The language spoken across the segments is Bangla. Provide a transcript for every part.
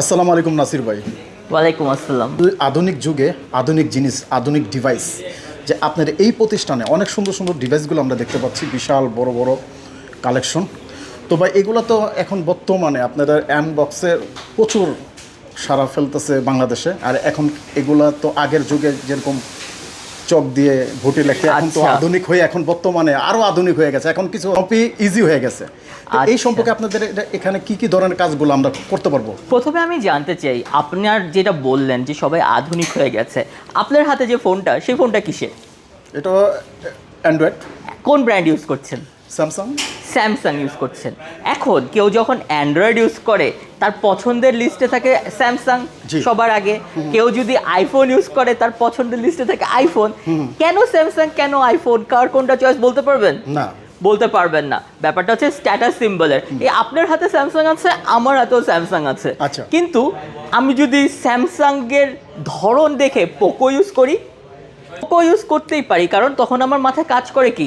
আসসালামু আলাইকুম নাসির ভাই। ওয়ালাইকুম আসসালাম। আধুনিক যুগে আধুনিক জিনিস আধুনিক ডিভাইস যে আপনার এই প্রতিষ্ঠানে অনেক সুন্দর সুন্দর ডিভাইসগুলো আমরা দেখতে পাচ্ছি বিশাল বড় বড় কালেকশন তো ভাই এগুলো তো এখন বর্তমানে আপনাদের অ্যাম বক্সের প্রচুর সারা ফেলতেছে বাংলাদেশে। আর এখন এগুলা তো আগের যুগে যেরকম চক দিয়ে ভোটে লেখে। এখন তো আচ্ছা। আধুনিক হয়ে এখন বর্তমানে আরও আধুনিক হয়ে গেছে। এখন কিছু কপি ইজি হয়ে গেছে। এই আচ্ছা। সম্পর্কে আপনাদের এখানে কি কি ধরনের কাজগুলো আমরা করতে পারব? প্রথমে আমি জানতে চাই আপনার যেটা বললেন যে সবাই আধুনিক হয়ে গেছে আপনার হাতে যে ফোনটা সেই ফোনটা কিসের? এটা অ্যান্ড্রয়েড কোন ব্র্যান্ড ইউজ করছেন? স্যামসাং স্যামসাং ইউজ করছেন। এখন কেউ যখন অ্যান্ড্রয়েড ইউজ করে তার পছন্দের লিস্টে থাকে স্যামসাং। সবার আগে। কেউ যদি আইফোন ইউজ করে তার পছন্দের লিস্টে থাকে আইফোন কেন স্যামসাং কেন আইফোন কার কোনটা চয়েস বলতে পারবেন? না। বলতে পারবেন না। ব্যাপারটা হচ্ছে স্ট্যাটাস সিম্বলের এই আপনার হাতে স্যামসাং আছে আমার হাতেও স্যামসাং আছে। আচ্ছা। কিন্তু আমি যদি স্যামসাং এর ধরন দেখে পোকো ইউজ করি পোকো ইউজ করতেই পারি কারণ তখন আমার মাথায় কাজ করে কি?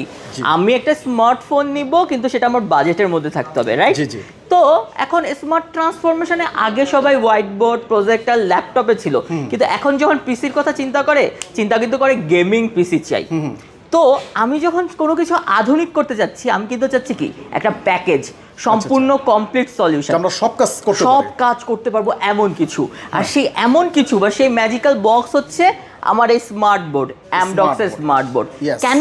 আমি একটা স্মার্টফোন নিব কিন্তু সেটা আমার বাজেটের মধ্যে থাকতে হবে রাইট জি, জি। তো এখন স্মার্ট ট্রান্সফরমেশনে আগে সবাই হোয়াইট বোর্ড প্রজেক্টর ল্যাপটপে ছিল। কিন্তু এখন যখন পিসির কথা চিন্তা করে চিন্তা কিন্তু করে গেমিং পিসি চাই। তো আমি যখন কোনো কিছু আধুনিক করতে যাচ্ছি আমি কিন্তু চাচ্ছি কি? একটা প্যাকেজ সম্পূর্ণ কমপ্লিট সলিউশন আমরা সব কাজ করতে সব কাজ করতে পারব এমন কিছু। আর সেই এমন কিছু বা সেই ম্যাজিক্যাল বক্স হচ্ছে আমার এই স্মার্ট বোর্ড অ্যামডক্সের. স্মার্ট বোর্ড কেন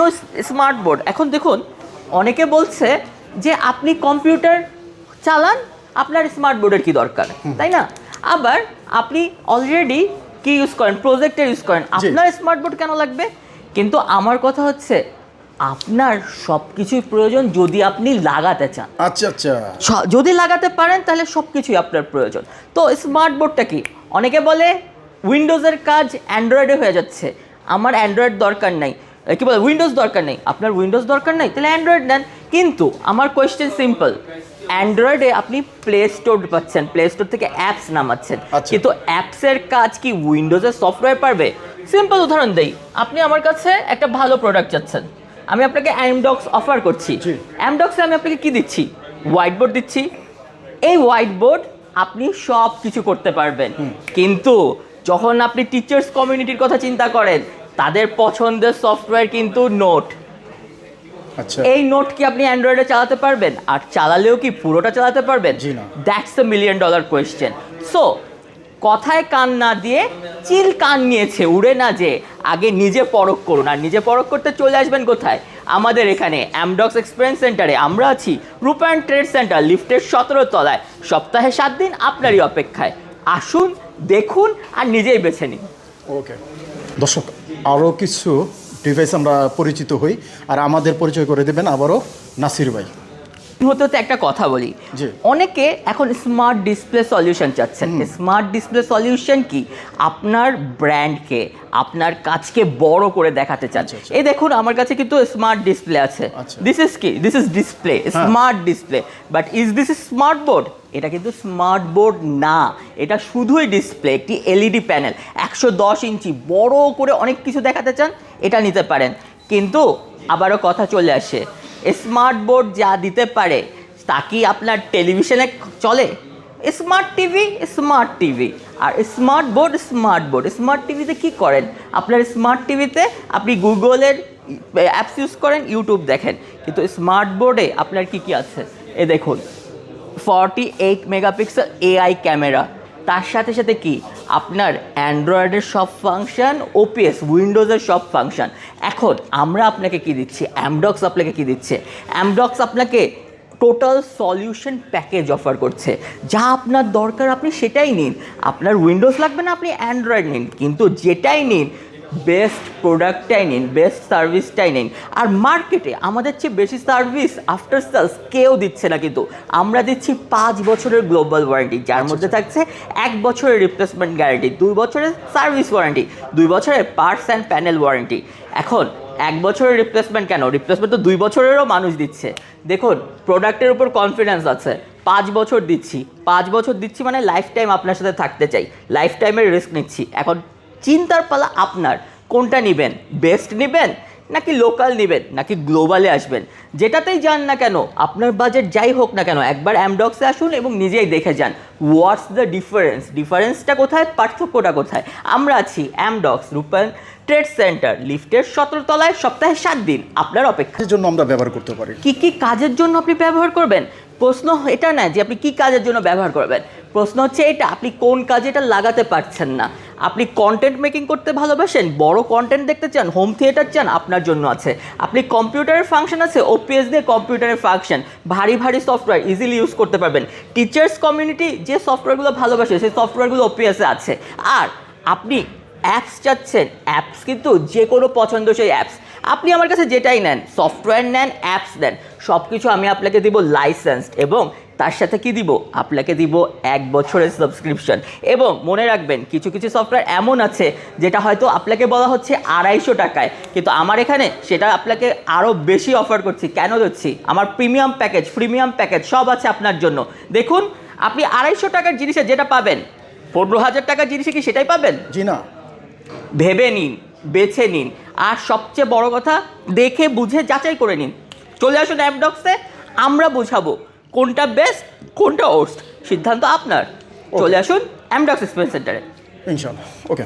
স্মার্ট বোর্ড এখন দেখুন অনেকে বলছে যে আপনি কম্পিউটার চালান আপনার স্মার্ট বোর্ডের কি দরকার? তাই না? আবার আপনি অলরেডি কি ইউজ করেন? প্রজেক্টর ইউজ করেন। আপনার স্মার্ট বোর্ড কেন লাগবে? কিন্তু আমার কথা হচ্ছে আপনার সব কিছুই প্রয়োজন যদি আপনি লাগাতে চান। আচ্ছা আচ্ছা। যদি লাগাতে পারেন তাহলে সব কিছুই আপনার প্রয়োজন। তো স্মার্ট বোর্ডটা কি? অনেকে বলে উইন্ডোজের কাজ অ্যান্ড্রয়েডে হয়ে যাচ্ছে। আমার অ্যান্ড্রয়েড দরকার নাই। কি বলে উইন্ডোজ দরকার নেই। আপনার উইন্ডোজ দরকার নেই তাহলে অ্যান্ড্রয়েড নেন। কিন্তু আমার কোয়েশ্চেন সিম্পল অ্যান্ড্রয়েডে আপনি প্লে স্টোর পাচ্ছেন। প্লে স্টোর থেকে অ্যাপস নামাচ্ছেন। আচ্ছা। কিন্তু অ্যাপসের কাজ কি উইন্ডোজের সফটওয়্যার পারবে? সিম্পল উদাহরণ দেই। আপনি আমার কাছে একটা ভালো প্রোডাক্ট চাচ্ছেন। আমি আপনাকে অ্যামডক্স অফার করছি। অ্যামডক্সে আমি আপনাকে কি দিচ্ছি? হোয়াইট বোর্ড দিচ্ছি। এই হোয়াইট বোর্ড আপনি সব কিছু করতে পারবেন। কিন্তু যখন আপনি টিচার্স কমিউনিটির কথা চিন্তা করেন তাদের পছন্দের সফটওয়্যার কিন্তু নোট আচ্ছা। এই নোট কি আপনি অ্যান্ড্রয়েডে চালাতে পারবেন? আর চালালেও কি পুরোটা চালাতে পারবেন। That's the million dollar question so কথায় কান না দিয়ে চিল কান নিয়েছে উড়ে না যে আগে নিজে পরখ করুন। আর নিজে পরখ করতে চলে আসবেন কোথায়? আমাদের এখানে অ্যামডক্স এক্সপিরিয়েন্স সেন্টারে আমরা আছি রূপায়ণ ট্রেড সেন্টার লিফটের সতেরো তলায়। সপ্তাহে সাত দিন আপনারই অপেক্ষায়। আসুন দেখুন আর নিজেই বেছে নিন। ওকে দর্শক আরও কিছু ডিভাইস আমরা পরিচিত হই আর আমাদের পরিচয় করে দেবেন আবারও নাসির ভাই। হতে হতে একটা কথা বলি। অনেকে এখন স্মার্ট ডিসপ্লে সলিউশন চাচ্ছেন। স্মার্ট ডিসপ্লে সলিউশন কি? আপনার ব্র্যান্ডকে আপনার কাজকে বড় করে দেখাতে চাচ্ছে আচ্ছা। এই দেখুন আমার কাছে কিন্তু স্মার্ট ডিসপ্লে আছে। আচ্ছা। দিস ইজ কি? This is display smart display but is this is smart board এটা কিন্তু স্মার্ট বোর্ড না। এটা শুধুই ডিসপ্লে একটি এলইডি প্যানেল একশো দশ ইঞ্চি, বড় করে অনেক কিছু দেখাতে চান, এটা নিতে পারেন। কিন্তু আবারও কথা চলে আসে স্মার্ট বোর্ড যা দিতে পারে, তা কি আপনার টেলিভিশনে চলে? স্মার্ট টিভি স্মার্ট টিভি আর smart board smart board smart টিভিতে কী করেন? আপনার স্মার্ট টিভিতে আপনি গুগলের অ্যাপস ইউজ করেন ইউটিউব দেখেন। কিন্তু স্মার্ট বোর্ডে আপনার কী কী আছে? এ দেখুন। Forty eight megapixel AI camera তার সাথে সাথে কি? আপনার অ্যান্ড্রয়েডের সব ফাংশন ওপিএস উইন্ডোজের সব ফাংশন এখন আমরা আপনাকে কি দিচ্ছি? অ্যামডক্স আপনাকে কি দিচ্ছে? অ্যামডক্স আপনাকে টোটাল সলিউশন প্যাকেজ অফার করছে। যা আপনার দরকার, আপনি সেটাই নিন। আপনার উইন্ডোজ লাগবে না, আপনি অ্যান্ড্রয়েড নিন। কিন্তু যেটাই নিন বেস্ট প্রোডাক্টটাই নিন বেস্ট সার্ভিসটাই নিন আর মার্কেটে আমাদের চেয়ে বেশি সার্ভিস আফটার সেলস কেউ দিচ্ছে না কিন্তু। আমরা দিচ্ছি পাঁচ বছরের গ্লোবাল ওয়ারেন্টি যার মধ্যে থাকছে এক বছরের রিপ্লেসমেন্ট গ্যারেন্টি দুই বছরের সার্ভিস ওয়ারেন্টি দুই বছরের পার্টস অ্যান্ড প্যানেল ওয়ারেন্টি এখন এক বছরের রিপ্লেসমেন্ট কেন? রিপ্লেসমেন্ট তো দুই বছরেরও মানুষ দিচ্ছে। দেখুন প্রোডাক্টের উপর কনফিডেন্স আছে। পাঁচ বছর দিচ্ছি। পাঁচ বছর দিচ্ছি মানে লাইফ টাইম আপনার সাথে থাকতে চাই। লাইফ টাইমের রিস্ক নিচ্ছি। এখন চিন্তার পালা আপনার। কোনটা নেবেন? বেস্ট নেবেন নাকি লোকাল নেবেন? নাকি গ্লোবালে আসবেন? যেটাতেই যান না কেন আপনার বাজেট যাই হোক না কেন একবার অ্যামডক্সে আসুন এবং নিজেই দেখে যান। হোয়াটস দ্য ডিফারেন্স ডিফারেন্সটা কোথায়? পার্থক্যটা কোথায়? আমরা আছি অ্যামডক্স রূপায়ণ ট্রেড সেন্টার লিফটের সতেরো তলায় সপ্তাহে সাত দিন। আপনার অপেক্ষার জন্য আমরা ব্যবহার করতে পারি। কি কি কাজের জন্য আপনি ব্যবহার করবেন? প্রশ্ন এটা না যে আপনি কি কাজের জন্য ব্যবহার করবেন। প্রশ্ন হচ্ছে এটা আপনি কোন কাজে এটা লাগাতে পারছেন না। আপনি কন্টেন্ট মেকিং করতে ভালোবাসেন, বড় কন্টেন্ট দেখতে চান হোম থিয়েটার চান, আপনার জন্য আছে। আপনি কম্পিউটারের ফাংশন আছে ওপিএস দিয়ে কম্পিউটারের ফাংশন ভারী ভারী সফটওয়্যার ইজিলি ইউজ করতে পারবেন। টিচার্স কমিউনিটি যে সফটওয়্যারগুলো ভালোবাসে, সেই সফটওয়্যারগুলো ওপিএসে আছে। আর আপনি অ্যাপস চাচ্ছেন অ্যাপস কিন্তু যে কোনো পছন্দ সেই অ্যাপস আপনি আমার কাছে যেটাই নেন সফটওয়্যার নেন অ্যাপস নেন সব কিছু আমি আপনাকে দিব লাইসেন্সড এবং তার সাথে কি দিব? আপনাকে দিব এক বছরের সাবস্ক্রিপশন এবং মনে রাখবেন কিছু কিছু সফটওয়্যার এমন আছে যেটা হয়তো আপনাকে বলা হচ্ছে আড়াইশো টাকায়। কিন্তু আমার এখানে সেটা আপনাকে আরও বেশি অফার করছি। কেন দিচ্ছি? আমার প্রিমিয়াম প্যাকেজ প্রিমিয়াম প্যাকেজ সব আছে আপনার জন্য। দেখুন আপনি আড়াইশো টাকার জিনিসে যেটা পাবেন পনেরো হাজার টাকার জিনিসে কি সেটাই পাবেন? জি না। ভেবে নিন বেছে নিন। আর সবচেয়ে বড় কথা দেখে বুঝে যাচাই করে নিন। চলে আসুন অ্যাপডক্সে আমরা বোঝাবো। কোনটা বেস্ট কোনটা ওর্স সিদ্ধান্ত আপনার। চলে আসুন অ্যামডক্স এক্সপেন্স সেন্টারে ইনশাল্লাহ ওকে